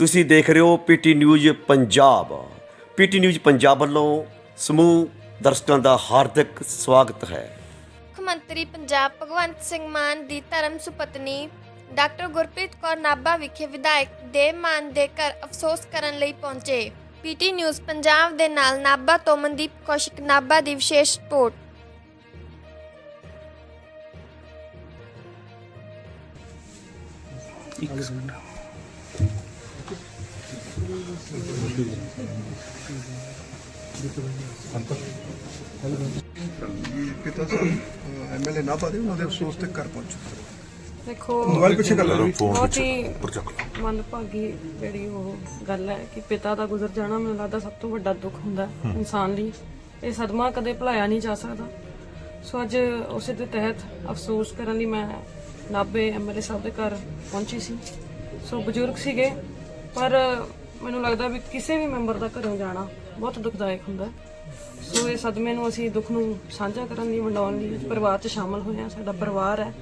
ਤੁਸੀਂ ਦੇਖ ਰਹੇ ਹੋ PT news Punjab. PT news Punjab ਵੱਲੋਂ ਸਮੂਹ ਦਰਸ਼ਕਾਂ ਦਾ ਹਾਰਦਿਕ ਸਵਾਗਤ ਹੈ। ਮੁੱਖ ਮੰਤਰੀ ਪੰਜਾਬ ਭਗਵੰਤ ਸਿੰਘ ਮਾਨ ਦੀ ਧਰਮ ਸੁਪਤਨੀ ਡਾਕਟਰ ਗੁਰਪ੍ਰੀਤ ਕੌਰ ਨਾਭਾ ਵਿਖੇ ਵਿਧਾਇਕ ਦੇਵ ਮਾਨ ਦੇ ਘਰ ਅਫਸੋਸ ਕਰਨ ਲਈ ਪਹੁੰਚੇ। ਪੀਟੀ ਨਿਊਜ਼ ਪੰਜਾਬ ਦੇ ਨਾਲ ਨਾਭਾ ਤੋਂ ਮਨਦੀਪ ਕੌਸ਼ਿਕ ਨਾਭਾ ਦੀ ਵਿਸ਼ੇਸ਼ ਰਿਪੋਰਟ। ਪਿਤਾ ਸਾਹਿਬ ਐਮਐਲਏ ਨਾਭਾ ਦੇ ਉਹਨਾਂ ਦੇ ਅਫਸੋਸ ਤੇ ਘਰ ਪਹੁੰਚੇ ਦੇਖੋ ਮੋਬਾਈਲ ਪਿੱਛੇ ਕਰ ਲਓ। ਬਹੁਤ ਹੀ ਮੰਦਭਾਗੀ ਜਿਹੜੀ ਉਹ ਗੱਲ ਹੈ ਕਿ ਪਿਤਾ ਦਾ ਗੁਜ਼ਰ ਜਾਣਾ ਮੈਨੂੰ ਲੱਗਦਾ ਸਭ ਤੋਂ ਵੱਡਾ ਦੁੱਖ ਹੁੰਦਾ ਹੈ ਇਨਸਾਨ ਲਈ। ਇਹ ਸਦਮਾ ਕਦੇ ਭੁਲਾਇਆ ਨਹੀਂ ਜਾ ਸਕਦਾ। ਸੋ ਅੱਜ ਉਸੇ ਦੇ ਤਹਿਤ ਅਫਸੋਸ ਕਰਨ ਲਈ ਮੈਂ ਨਾਭੇ ਐਮਐਲਏ ਸਾਹਿਬ ਦੇ ਘਰ ਪਹੁੰਚੀ ਸੀ। ਸੋ ਬਜ਼ੁਰਗ ਸੀਗੇ ਪਰ ਮੈਨੂੰ ਲੱਗਦਾ ਵੀ ਕਿਸੇ ਵੀ ਮੈਂਬਰ ਦਾ ਘਰੋਂ ਜਾਣਾ ਬਹੁਤ ਦੁਖਦਾਇਕ ਹੁੰਦਾ ਹੈ। ਸੋ ਇਹ ਸਦਮੇ ਨੂੰ ਅਸੀਂ ਦੁੱਖ ਨੂੰ ਸਾਂਝਾ ਕਰਨ ਲਈ ਵੰਡਾਉਣ ਲਈ ਪਰਿਵਾਰ 'ਚ ਸ਼ਾਮਲ ਹੋਏ ਹਾਂ। ਸਾਡਾ ਪਰਿਵਾਰ ਹੈ।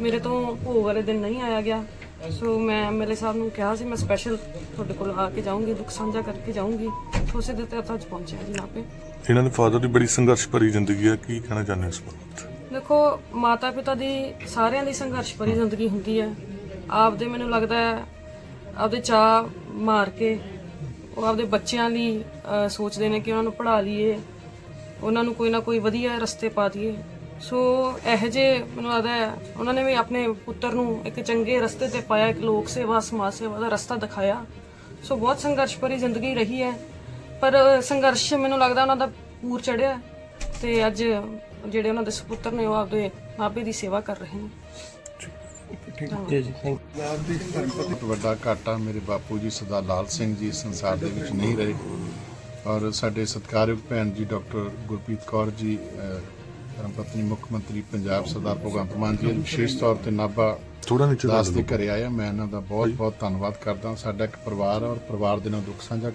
ਮੇਰੇ ਤੋਂ ਭੋਗ ਵਾਲੇ ਦਿਨ ਨਹੀਂ ਆਇਆ ਗਿਆ। ਸੋ ਮੈਂ ਐਮਐਲਏ ਸਾਹਿਬ ਨੂੰ ਕਿਹਾ ਸੀ ਮੈਂ ਸਪੈਸ਼ਲ ਤੁਹਾਡੇ ਕੋਲ ਆ ਕੇ ਜਾਊਂਗੀ ਦੁੱਖ ਸਾਂਝਾ ਕਰਕੇ ਜਾਊਂਗੀ। ਸੋ ਉਸੇ ਦੇ ਤਹਿਤ ਅੱਜ ਪਹੁੰਚਿਆ ਜੀ ਨਾਪੇ ਇਹਨਾਂ ਦੇ ਫਾਦਰ ਦੀ ਬੜੀ ਸੰਘਰਸ਼ ਭਰੀ ਜ਼ਿੰਦਗੀ ਹੈ। ਕੀ ਕਹਿਣਾ ਚਾਹੁੰਦੇ ਹੋ ਇਸ ਬਾਰੇ? ਦੇਖੋ ਮਾਤਾ ਪਿਤਾ ਦੀ ਸਾਰਿਆਂ ਦੀ ਸੰਘਰਸ਼ ਭਰੀ ਜ਼ਿੰਦਗੀ ਹੁੰਦੀ ਹੈ। ਆਪਦੇ ਮੈਨੂੰ ਲੱਗਦਾ ਹੈ ਆਪਦੇ ਚਾਹ ਮਾਰ ਕੇ ਉਹ ਆਪਦੇ ਬੱਚਿਆਂ ਲਈ ਅਹ, ਸੋਚਦੇ ਨੇ ਕਿ ਉਹਨਾਂ ਨੂੰ ਪੜ੍ਹਾ ਲਈਏ ਉਹਨਾਂ ਨੂੰ ਕੋਈ ਨਾ ਕੋਈ ਵਧੀਆ ਰਸਤੇ ਪਾ ਦਈਏ। ਸੋ ਇਹ ਜੇ ਮੈਨੂੰ ਲੱਗਦਾ ਹੈ ਉਹਨਾਂ ਨੇ ਵੀ ਆਪਣੇ ਪੁੱਤਰ ਨੂੰ ਇੱਕ ਚੰਗੇ ਰਸਤੇ ਤੇ ਪਾਇਆ ਇੱਕ ਲੋਕ ਸੇਵਾ ਸਮਾਜ ਸੇਵਾ ਦਾ ਰਸਤਾ ਦਿਖਾਇਆ। ਸੋ ਬਹੁਤ ਸੰਘਰਸ਼ ਭਰੀ ਜ਼ਿੰਦਗੀ ਰਹੀ ਹੈ। ਪਰ ਸੰਘਰਸ਼ ਮੈਨੂੰ ਲੱਗਦਾ ਉਹਨਾਂ ਦਾ ਪੂਰ ਚੜਿਆ ਤੇ ਅੱਜ ਜਿਹੜੇ ਉਹਨਾਂ ਦੇ ਸੁਪੁੱਤਰ ਨੇ ਉਹ ਆਪਦੇ ਮਾਪੇ ਦੀ ਸੇਵਾ ਕਰ ਰਹੇ ਨੇ। ਬਹੁਤ ਵੱਡਾ ਘਾਟਾ ਮੇਰੇ ਬਾਪੂ ਜੀ ਸਰਦਾਰ ਲਾਲ ਸਿੰਘ ਜੀ ਸੰਸਾਰ ਦੇ ਵਿੱਚ ਨਹੀਂ ਰਹੇ। ਔਰ ਸਾਡੇ ਸਤਿਕਾਰਯੋਗ ਭੈਣ ਜੀ ਡਾਕਟਰ ਗੁਰਪ੍ਰੀਤ ਕੌਰ ਜੀ ਪਤਨੀ ਮੁੱਖ ਮੰਤਰੀ ਪੰਜਾਬ ਸਰਦਾਰ ਭਗਵੰਤ ਮਾਨ ਜੀ ਵਿਸ਼ੇਸ਼ ਤੌਰ ਤੇ ਨਾਭਾ ਥੋੜਾ ਨੀਚੇ ਦਾਸ ਦੇ ਘਰੇ ਆਇਆ ਮੈਂ ਇਹਨਾਂ ਦਾ ਬਹੁਤ ਬਹੁਤ ਧੰਨਵਾਦ ਕਰਦਾ। ਸਾਡਾ ਇੱਕ ਪਰਿਵਾਰ ਔਰ ਪਰਿਵਾਰ ਦੇ ਨਾਲ ਦੁੱਖ ਸਾਂਝਾ